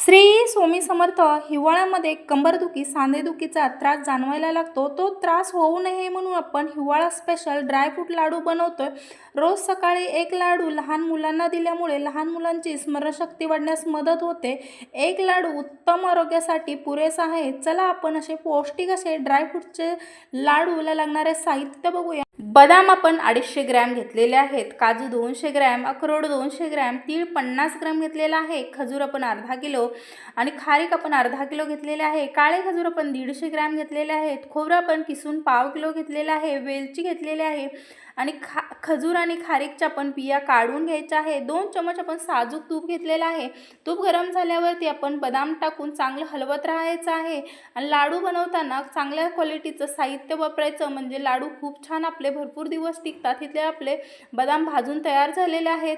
श्री स्वामी समर्थ हिवाळ्यामध्ये कंबरदुखी सांधेदुखीचा त्रास जाणवायला लागतो. तो त्रास होऊ नये म्हणून आपण हिवाळा स्पेशल ड्रायफ्रूट लाडू बनवतोय. रोज सकाळी एक लाडू लहान मुलांना दिल्यामुळे लहान मुलांची स्मरणशक्ती वाढण्यास मदत होते. एक लाडू उत्तम आरोग्यासाठी पुरेसा आहे. चला आपण असे पौष्टिक असे ड्रायफ्रूटचे लाडूला लागणारे साहित्य बघूया. बदाम आपण अडीचशे ग्रॅम घेतलेले आहेत काजू दोनशे ग्रॅम अक्रोड दोनशे ग्रॅम तीळ पन्नास ग्रॅम घेतलेला आहे खजूर आपण अर्धा किलो आणि खारीक आपण अर्धा किलो घेतलेले आहे काळे खजूर आपण दीडशे ग्रॅम घेतलेले आहेत खोबरं आपण किसून पाव किलो घेतलेलं आहे वेलची घेतलेली आहे आणि खा खजूर आणि खारीकच्या आपण बिया काढून घ्यायच्या आहे दोन चमच आपण साजूक तूप घेतलेलं आहे तूप गरम झाल्यावरती आपण बदाम टाकून चांगलं हलवत राहायचं आहे आणि लाडू बनवताना चांगल्या क्वालिटीचं साहित्य वापरायचं म्हणजे लाडू खूप छान आपले भरपूर दिवस टिकतात. इथले आपले बदाम भाजून तयार झालेले आहेत.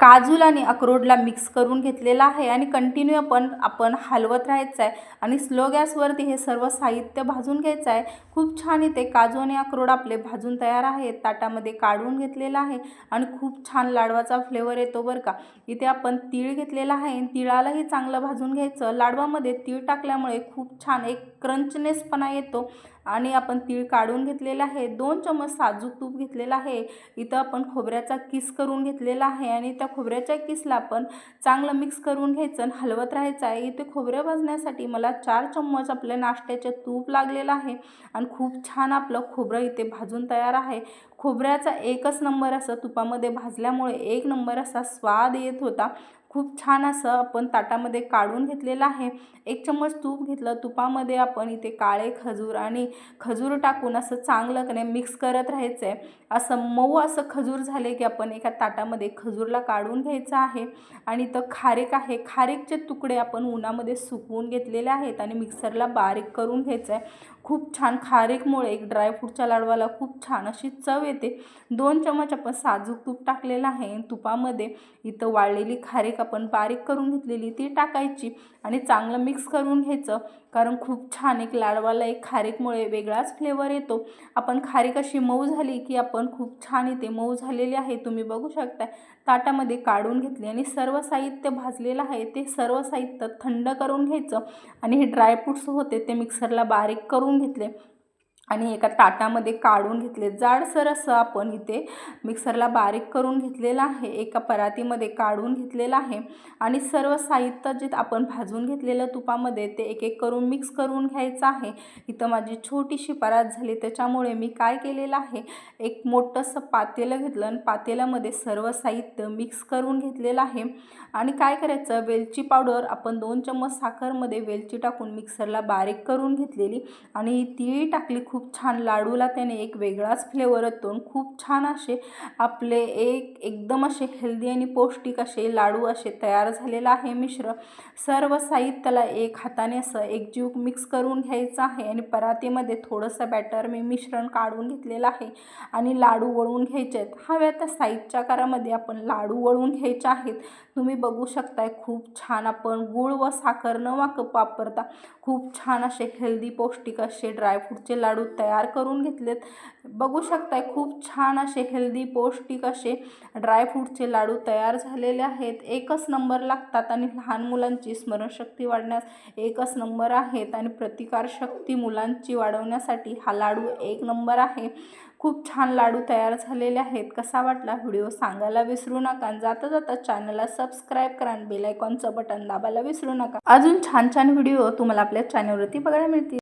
काजूला आणि अक्रोडला मिक्स करून घेतलेला आहे आणि कंटिन्यू आपण आपण हलवत राहायचं आहे आणि स्लो गॅसवरती हे सर्व साहित्य भाजून घ्यायचं आहे खूप छान इथे काजू आणि अक्रोड आपले भाजून तयार आहेत. ताटामध्ये काढून घेतलेला आहे आणि खूप छान लाडवाचा फ्लेवर येतो बरं का. इथे आपण तीळ घेतलेला आहे तिळालाही चांगलं भाजून घ्यायचं. लाडवामध्ये तीळ टाकल्यामुळे खूप छान एक क्रंचनेसपणा येतो. आणि आपण तीळ काढून घेतलेलं आहे. दोन चम्मच साजूक तूप घेतलेलं आहे. इथं आपण खोबऱ्याचा किस करून घेतलेला आहे आणि त्या खोबऱ्याच्या किसला आपण चांगलं मिक्स करून घ्यायचं आणि हलवत राहायचं आहे. इथे खोबरं भाजण्यासाठी मला चार चम्मच आपल्या नाश्त्याचे तूप लागलेलं आहे आणि खूप छान आपलं खोबरं इथे भाजून तयार आहे. खोबऱ्याचा एकच नंबर असं तुपामध्ये भाजल्यामुळे एक नंबर असा स्वाद येत होता. खूप छान असं आपण ताटामध्ये काढून घेतलेलं आहे. एक चम्मच तूप घेतलं. तुपामध्ये आपण इथे काळे खजूर आणि खजूर टाकून असं चांगलं कने मिक्स करत राहायचं आहे असं मऊ असं खजूर झाले की आपण एका ताटामध्ये खजूरला काढून घ्यायचं आहे. आणि इथं खारीक आहे. खारीकचे तुकडे आपण उन्हामध्ये सुकवून घेतलेले आहेत आणि मिक्सरला बारीक करून घ्यायचं आहे खूप छान खारीकमुळे एक ड्रायफ्रूटच्या लाडवाला खूप छान अशी चव येते. दोन चमच आपण साजूक तूप टाकलेलं आहे. तुपामध्ये इथं वाळलेली खारीक आपण बारीक करून घेतलेली ती टाकायची आणि चांगलं मिक्स करून घ्यायचं. कारण खूप छान एक लाडवाला एक खारीकमुळे वेगळाच फ्लेवर येतो. आपण खारीक अशी मऊ झाली की आपण खूप छान इथे मऊ झालेली आहे. तुम्ही बघू शकता ताटामध्ये काढून घेतली आणि सर्व साहित्य भाजलेलं आहे. ते सर्व साहित्य थंड करून घ्यायचं आणि हे ड्रायफ्रूट्स होते ते मिक्सरला बारीक करून घेतले. आणि एका ताटामध्ये काढून घेतले. जाडसर असं आपण इथे मिक्सरला बारीक करून घेतलेलं आहे. एका परातीमध्ये काढून घेतलेलं आहे. आणि सर्व साहित्य जे आपण भाजून घेतलेलं तुपामध्ये ते एक एक करून मिक्स करून घ्यायचं आहे. इथं माझी छोटीशी परात झाली. त्याच्यामुळे मी काय केलेलं आहे? एक मोठंसं पातेलं घेतलं आणि पातेल्यामध्ये सर्व साहित्य मिक्स करून घेतलेलं आहे. आणि काय करायचं? वेलची पावडर आपण दोन चम्मच साखरमध्ये वेलची टाकून मिक्सरला बारीक करून घेतलेली आणि ती टाकली खूप खूप छान लाडूला त्याने एक वेगळाच फ्लेवर येतो खूप छान असे आपले एक एकदम असे हेल्दी आणि पौष्टिक असे लाडू असे तयार झालेलं आहे मिश्र. सर्व साहित्याला एक हाताने असं एकजीव मिक्स करून घ्यायचं आहे आणि परातीमध्ये थोडंसं बॅटर मी मिश्रण काढून घेतलेलं आहे आणि लाडू वळवून घ्यायचे आहेत. हव्या त्या साईजच्या आकारामध्ये आपण लाडू वळवून घ्यायचे आहेत. तुम्ही बघू शकताय खूप छान आपण गूळ व साखर न वाक वापरता खूप छान असे हेल्दी पौष्टिक असे ड्रायफ्रूटचे लाडू तयार करून घेतलेत. बघू शकताय खूप छान असे हेल्दी पौष्टिक असे ड्रायफ्रूटचे लाडू तयार झालेले आहेत. एकच नंबर लागतात आणि लहान मुलांची स्मरणशक्ती वाढण्यास एकच नंबर आहेत आणि प्रतिकारशक्ती मुलांची वाढवण्यासाठी हा लाडू एक नंबर आहे. खूप छान लाडू तयार झालेले आहेत. कसा वाटला व्हिडिओ सांगायला विसरू नका. जाता जाता चॅनलला सबस्क्राईब करा आणि बेलायकॉनचं बटन दाबायला विसरू नका. अजून छान छान व्हिडिओ तुम्हाला आपल्या चॅनलवरती बघायला मिळतील.